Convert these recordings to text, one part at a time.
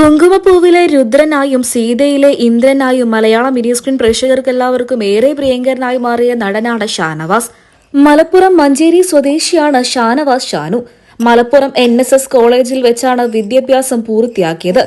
കുങ്കുമപ്പൂവിലെ രുദ്രനായും സീതയിലെ ഇന്ദ്രനായും മലയാളം മിനി സ്ക്രീൻ പ്രേക്ഷകർക്ക് എല്ലാവർക്കും ഏറെ പ്രിയങ്കരനായി മാറിയ നടനാണ് ഷാനവാസ്. മലപ്പുറം മഞ്ചേരി സ്വദേശിയാണ് Shanavas Shanu. Malappuram N S S കോളേജിൽ വെച്ചാണ് വിദ്യാഭ്യാസം പൂർത്തിയാക്കിയത്.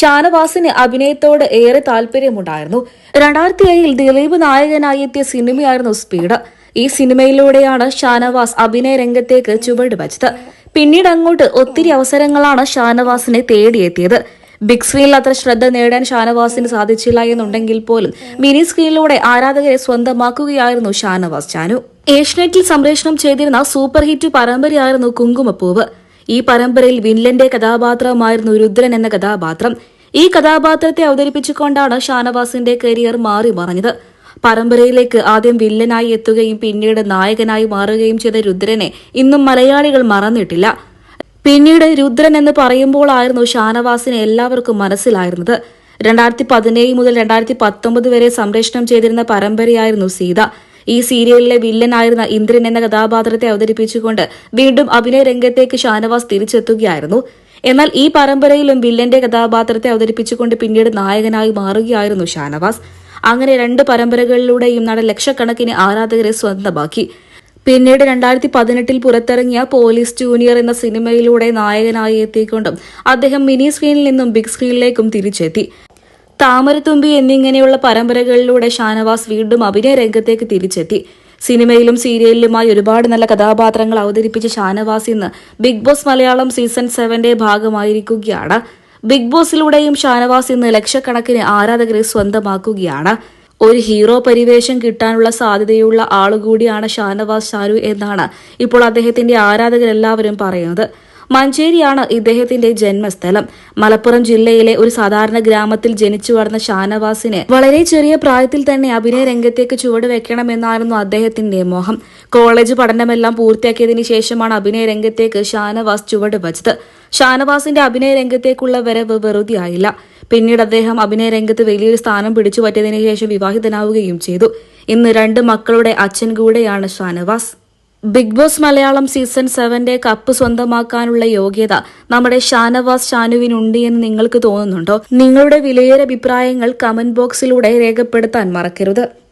ഷാനവാസിന് അഭിനയത്തോട് ഏറെ താല്പര്യമുണ്ടായിരുന്നു. രണ്ടായിരത്തി ഏഴിൽ ദിലീപ് നായകനായി എത്തിയ സിനിമയായിരുന്നു സ്പീഡ്. ഈ സിനിമയിലൂടെയാണ് ഷാനവാസ് അഭിനയ രംഗത്തേക്ക് ചുവട് വച്ചത്. പിന്നീട് അങ്ങോട്ട് ഒത്തിരി അവസരങ്ങളാണ് ഷാനവാസിനെ തേടിയെത്തിയത്. ബിഗ് സ്ക്രീനിൽ അത്ര ശ്രദ്ധ നേടാൻ ഷാനവാസിന് സാധിച്ചില്ല എന്നുണ്ടെങ്കിൽ പോലും മിനി സ്ക്രീനിലൂടെ ആരാധകരെ സ്വന്തമാക്കുകയായിരുന്നു ഷാനവാസ് ചാനു. ഏഷ്യനെറ്റിൽ സംപ്രേഷണം ചെയ്തിരുന്ന സൂപ്പർ ഹിറ്റ് പരമ്പരയായിരുന്നു കുങ്കുമപ്പൂവ്. ഈ പരമ്പരയിൽ വിൻലന്റെ കഥാപാത്രമായിരുന്നു രുദ്രൻ എന്ന കഥാപാത്രം. ഈ കഥാപാത്രത്തെ അവതരിപ്പിച്ചുകൊണ്ടാണ് ഷാനവാസിന്റെ കരിയർ മാറി മറഞ്ഞത്. പരമ്പരയിലേക്ക് ആദ്യം വില്ലനായി എത്തുകയും പിന്നീട് നായകനായി മാറുകയും ചെയ്ത രുദ്രനെ ഇന്നും മലയാളികൾ മറന്നിട്ടില്ല. പിന്നീട് രുദ്രൻ എന്ന് പറയുമ്പോഴായിരുന്നു ഷാനവാസിനെ എല്ലാവർക്കും മനസ്സിലായിരുന്നത്. രണ്ടായിരത്തി പതിനേഴ് മുതൽ രണ്ടായിരത്തി പത്തൊമ്പത് വരെ സംപ്രേഷണം ചെയ്തിരുന്ന പരമ്പരയായിരുന്നു സീത. ഈ സീരിയലിലെ വില്ലനായിരുന്ന ഇന്ദ്രൻ എന്ന കഥാപാത്രത്തെ അവതരിപ്പിച്ചുകൊണ്ട് വീണ്ടും അഭിനയ രംഗത്തേക്ക് ഷാനവാസ് തിരിച്ചെത്തുകയായിരുന്നു. എന്നാൽ ഈ പരമ്പരയിലും വില്ലന്റെ കഥാപാത്രത്തെ അവതരിപ്പിച്ചുകൊണ്ട് പിന്നീട് നായകനായി മാറുകയായിരുന്നു ഷാനവാസ്. അങ്ങനെ രണ്ട് പരമ്പരകളിലൂടെയും നട ലക്ഷക്കണക്കിന് ആരാധകരെ സ്വന്തമാക്കി. പിന്നീട് രണ്ടായിരത്തി പതിനെട്ടിൽ പുറത്തിറങ്ങിയ പോലീസ് ജൂനിയർ എന്ന സിനിമയിലൂടെ നായകനായി എത്തിക്കൊണ്ടും അദ്ദേഹം മിനി സ്ക്രീനിൽ നിന്നും ബിഗ് സ്ക്രീനിലേക്കും തിരിച്ചെത്തി. താമരത്തുമ്പി എന്നിങ്ങനെയുള്ള പരമ്പരകളിലൂടെ ഷാനവാസ് വീണ്ടും അഭിനയ രംഗത്തേക്ക് തിരിച്ചെത്തി. സിനിമയിലും സീരിയലിലുമായി ഒരുപാട് നല്ല കഥാപാത്രങ്ങൾ അവതരിപ്പിച്ച ഷാനവാസ് ഇന്ന് ബിഗ് ബോസ് മലയാളം സീസൺ സെവന്റെ ഭാഗമായിരിക്കുകയാണ്. ബിഗ് ബോസിലൂടെയും ഷാനവാസ് ഇന്ന് ലക്ഷക്കണക്കിന് ആരാധകരെ സ്വന്തമാക്കുകയാണ്. ഒരു ഹീറോ പരിവേഷം കിട്ടാനുള്ള സാധ്യതയുള്ള ആളുകൂടിയാണ് ഷാനവാസ് ഷാരു എന്നാണ് ഇപ്പോൾ അദ്ദേഹത്തിന്റെ ആരാധകർ എല്ലാവരും പറയുന്നത്. മഞ്ചേരിയാണ് ഇദ്ദേഹത്തിന്റെ ജന്മസ്ഥലം. മലപ്പുറം ജില്ലയിലെ ഒരു സാധാരണ ഗ്രാമത്തിൽ ജനിച്ചു വളർന്ന ഷാനവാസിനെ വളരെ ചെറിയ പ്രായത്തിൽ തന്നെ അഭിനയ രംഗത്തേക്ക് ചുവട് വെക്കണമെന്നായിരുന്നു അദ്ദേഹത്തിന്റെ മോഹം. കോളേജ് പഠനമെല്ലാം പൂർത്തിയാക്കിയതിനു ശേഷമാണ് അഭിനയ രംഗത്തേക്ക് ഷാനവാസ് ചുവട് വച്ചത്. ഷാനവാസിന്റെ അഭിനയ രംഗത്തേക്കുള്ള വരവ് വെറുതെയായില്ല. പിന്നീട് അദ്ദേഹം അഭിനയ രംഗത്ത് വലിയൊരു സ്ഥാനം പിടിച്ചു പറ്റിയതിനു ശേഷം വിവാഹിതനാവുകയും ചെയ്തു. ഇന്ന് രണ്ട് മക്കളുടെ അച്ഛൻ കൂടെയാണ് Shanavas. Big Boss Malayalam season സെവന്റെ cup സ്വന്തമാക്കാനുള്ള യോഗ്യത നമ്മുടെ ഷാനവാസ് ഷാനുവിനുണ്ട് എന്ന് നിങ്ങൾക്ക് തോന്നുന്നുണ്ടോ? നിങ്ങളുടെ വിലയേറെ അഭിപ്രായങ്ങൾ കമന്റ് ബോക്സിലൂടെ രേഖപ്പെടുത്താൻ മറക്കരുത്.